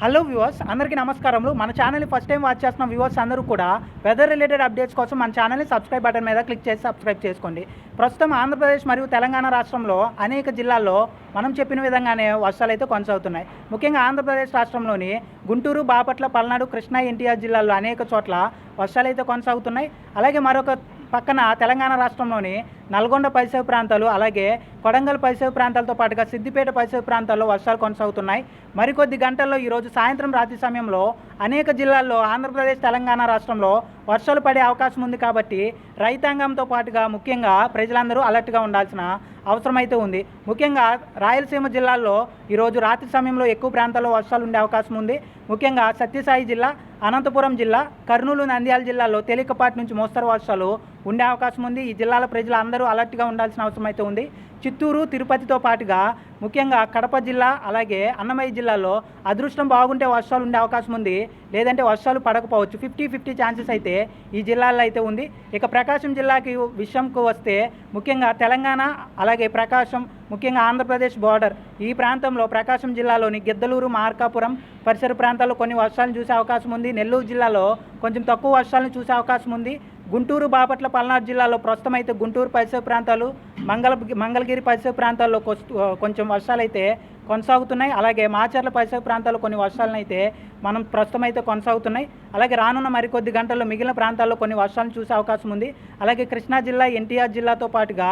Hello viewers అందరికీ నమస్కారములు. మన ఛానల్ని ఫస్ట్ టైం వాచ్ చేస్తున్న వ్యూవర్స్ అందరూ కూడా వెదర్ రిలేటెడ్ అప్డేట్స్ కోసం మన ఛానల్ని సబ్స్క్రైబ్ బటన్ మీద క్లిక్ చేసి సబ్స్క్రైబ్ చేసుకోండి. ప్రస్తుతం ఆంధ్రప్రదేశ్ మరియు తెలంగాణ రాష్ట్రంలో అనేక జిల్లాల్లో మనం చెప్పిన విధంగానే వర్షాలు అయితే కొనసాగుతున్నాయి. ముఖ్యంగా ఆంధ్రప్రదేశ్ రాష్ట్రంలోని గుంటూరు బాపట్ల పల్నాడు కృష్ణా ఎన్టీఆర్ జిల్లాల్లో అనేక చోట్ల వర్షాలు అయితే కొనసాగుతున్నాయి. అలాగే మరొక పక్కన తెలంగాణ రాష్ట్రంలోని నల్గొండ పరిసర ప్రాంతాలు అలాగే కొడంగల్ పరిసర ప్రాంతాలతో పాటుగా సిద్దిపేట పరిసర ప్రాంతాల్లో వర్షాలు కొనసాగుతున్నాయి. మరికొద్ది గంటల్లో ఈరోజు సాయంత్రం రాత్రి సమయంలో అనేక జిల్లాల్లో ఆంధ్రప్రదేశ్ తెలంగాణ రాష్ట్రంలో వర్షాలు పడే అవకాశం ఉంది కాబట్టి రైతాంగంతో పాటుగా ముఖ్యంగా ప్రజలందరూ అలర్ట్గా ఉండాల్సిన అవసరమైతే ఉంది. ముఖ్యంగా రాయలసీమ జిల్లాల్లో ఈరోజు రాత్రి సమయంలో ఎక్కువ ప్రాంతాల్లో వర్షాలు ఉండే అవకాశం ఉంది. ముఖ్యంగా సత్యసాయి జిల్లా అనంతపురం జిల్లా కర్నూలు నంద్యాల జిల్లాలో తేలికపాటి నుంచి మోస్తరు వర్షాలు ఉండే అవకాశం ఉంది. ఈ జిల్లాల ప్రజలు అందరూ అలర్ట్గా ఉండాల్సిన అవసరం అయితే ఉంది. చిత్తూరు తిరుపతితో పాటుగా ముఖ్యంగా కడప జిల్లా అలాగే అన్నమయ్య జిల్లాలో అదృష్టం బాగుంటే వర్షాలు ఉండే అవకాశం ఉంది. లేదంటే వర్షాలు పడకపోవచ్చు. ఫిఫ్టీ ఫిఫ్టీ ఛాన్సెస్ అయితే ఈ జిల్లాల్లో అయితే ఉంది. ఇక ప్రకాశం జిల్లాకి విషయంకు వస్తే ముఖ్యంగా తెలంగాణ అలాగే ప్రకాశం ముఖ్యంగా ఆంధ్రప్రదేశ్ బార్డర్. ఈ ప్రాంతంలో ప్రకాశం జిల్లాలోని గిద్దలూరు మార్కాపురం పరిసర ప్రాంతాల్లో కొన్ని వర్షాలను చూసే అవకాశం ఉంది. నెల్లూరు జిల్లాలో కొంచెం తక్కువ వర్షాలను చూసే అవకాశం ఉంది. గుంటూరు బాపట్ల పల్నాడు జిల్లాలో ప్రస్తుతం అయితే గుంటూరు పరిసర ప్రాంతాలు మంగళ మంగళగిరి పరిసర ప్రాంతాల్లో కొంచెం వర్షాలు అయితే కొనసాగుతున్నాయి. అలాగే మాచర్ల పరిసర ప్రాంతాల్లో కొన్ని వర్షాలను అయితే మనం ప్రస్తుతం అయితే కొనసాగుతున్నాయి. అలాగే రానున్న మరికొద్ది గంటల్లో మిగిలిన ప్రాంతాల్లో కొన్ని వర్షాలను చూసే అవకాశం ఉంది. అలాగే కృష్ణా జిల్లా ఎన్టీఆర్ జిల్లాతో పాటుగా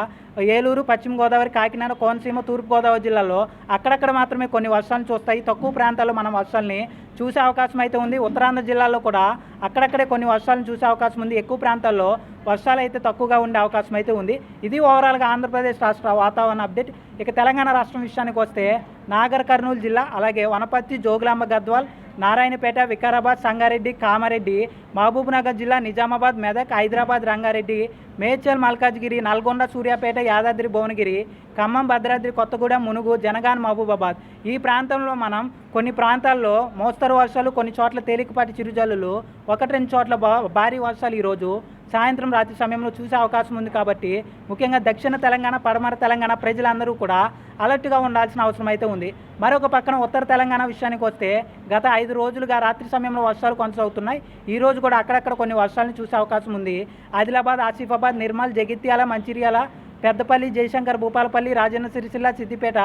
ఏలూరు పశ్చిమ గోదావరి కాకినాడ కోనసీమ తూర్పు గోదావరి జిల్లాలో అక్కడక్కడ మాత్రమే కొన్ని వర్షాలను చూస్తాయి. తక్కువ ప్రాంతాల్లో మనం వర్షాలని చూసే అవకాశం అయితే ఉంది. ఉత్తరాంధ్ర జిల్లాలో కూడా అక్కడక్కడే కొన్ని వర్షాలను చూసే అవకాశం ఉంది. ఎక్కువ ప్రాంతాల్లో వర్షాలు అయితే తక్కువగా ఉండే అవకాశం అయితే ఉంది. ఇది ఓవరాల్గా ఆంధ్రప్రదేశ్ రాష్ట్ర వాతావరణ అప్డేట్. ఇక తెలంగాణ రాష్ట్రం విషయానికి వస్తే నాగర్ కర్నూలు జిల్లా అలాగే వనపర్తి జోగులాంబ గద్వాల్ నారాయణపేట వికారాబాద్ సంగారెడ్డి కామారెడ్డి మహబూబ్నగర్ జిల్లా నిజామాబాద్ మెదక్ హైదరాబాద్ రంగారెడ్డి మేడ్చల్ మల్కాజ్గిరి నల్గొండ సూర్యాపేట యాదాద్రి భువనగిరి ఖమ్మం భద్రాద్రి కొత్తగూడెం మునుగు జనగాన్ మహబూబాబాద్. ఈ ప్రాంతంలో మనం కొన్ని ప్రాంతాల్లో మోస్తరు వర్షాలు కొన్ని చోట్ల తేలికపాటి చిరుజల్లులు ఒకటి రెండు చోట్ల భారీ వర్షాలు ఈరోజు సాయంత్రం రాత్రి సమయంలో చూసే అవకాశం ఉంది కాబట్టి ముఖ్యంగా దక్షిణ తెలంగాణ పడమర తెలంగాణ ప్రజలందరూ కూడా అలర్ట్గా ఉండాల్సిన అవసరం అయితే ఉంది. మరొక పక్కన ఉత్తర తెలంగాణ విషయానికి వస్తే గత ఐదు రోజులుగా రాత్రి సమయంలో వర్షాలు కొనసాగుతున్నాయి. ఈ రోజు కూడా అక్కడక్కడ కొన్ని వర్షాలను చూసే అవకాశం ఉంది. ఆదిలాబాద్ ఆసిఫాబాద్ నిర్మల్ జగిత్యాల మంచిర్యాల పెద్దపల్లి జయశంకర్ భూపాలపల్లి రాజన్న సిరిసిల్ల సిద్దిపేట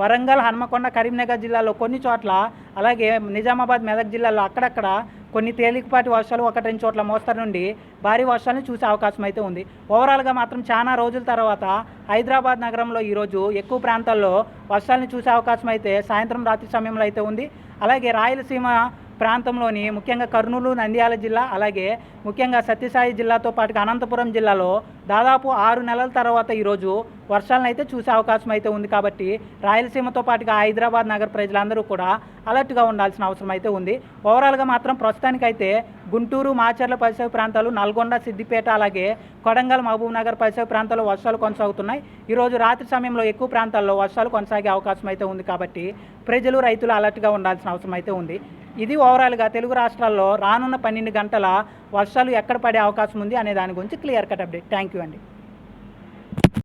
వరంగల్ హన్మకొండ కరీంనగర్ జిల్లాలో కొన్ని చోట్ల అలాగే నిజామాబాద్ మెదక్ జిల్లాలో అక్కడక్కడ కొన్ని తేలికపాటి వర్షాలు ఒకటి రెండు చోట్ల మోస్తరు నుండి భారీ వర్షాలను చూసే అవకాశం అయితే ఉంది. ఓవరాల్గా మాత్రం చాలా రోజుల తర్వాత హైదరాబాద్ నగరంలో ఈరోజు ఎక్కువ ప్రాంతాల్లో వర్షాలను చూసే అవకాశం అయితే సాయంత్రం రాత్రి సమయంలో అయితే ఉంది. అలాగే రాయలసీమ ప్రాంతంలోని ముఖ్యంగా కర్నూలు నంద్యాల జిల్లా అలాగే ముఖ్యంగా సత్యసాయి జిల్లాతో పాటుగా అనంతపురం జిల్లాలో దాదాపు ఆరు నెలల తర్వాత ఈరోజు వర్షాలను అయితే చూసే అవకాశం అయితే ఉంది కాబట్టి రాయలసీమతో పాటుగా హైదరాబాద్ నగర ప్రజలందరూ కూడా అలర్ట్గా ఉండాల్సిన అవసరం అయితే ఉంది. ఓవరాల్గా మాత్రం ప్రస్తుతానికైతే గుంటూరు మాచర్ల పరిసర ప్రాంతాలు నల్గొండ సిద్దిపేట అలాగే కొడంగల్ మహబూబ్ నగర్ పరిసర ప్రాంతాల్లో వర్షాలు కొనసాగుతున్నాయి. ఈరోజు రాత్రి సమయంలో ఎక్కువ ప్రాంతాల్లో వర్షాలు కొనసాగే అవకాశం అయితే ఉంది కాబట్టి ప్రజలు రైతులు అలర్ట్గా ఉండాల్సిన అవసరం అయితే ఉంది. ఇది ఓవరాల్గా తెలుగు రాష్ట్రాల్లో రానున్న పన్నెండు గంటల వర్షాలు ఎక్కడ పడే అవకాశం ఉంది అనే దాని గురించి clear cut update. Thank you అండి.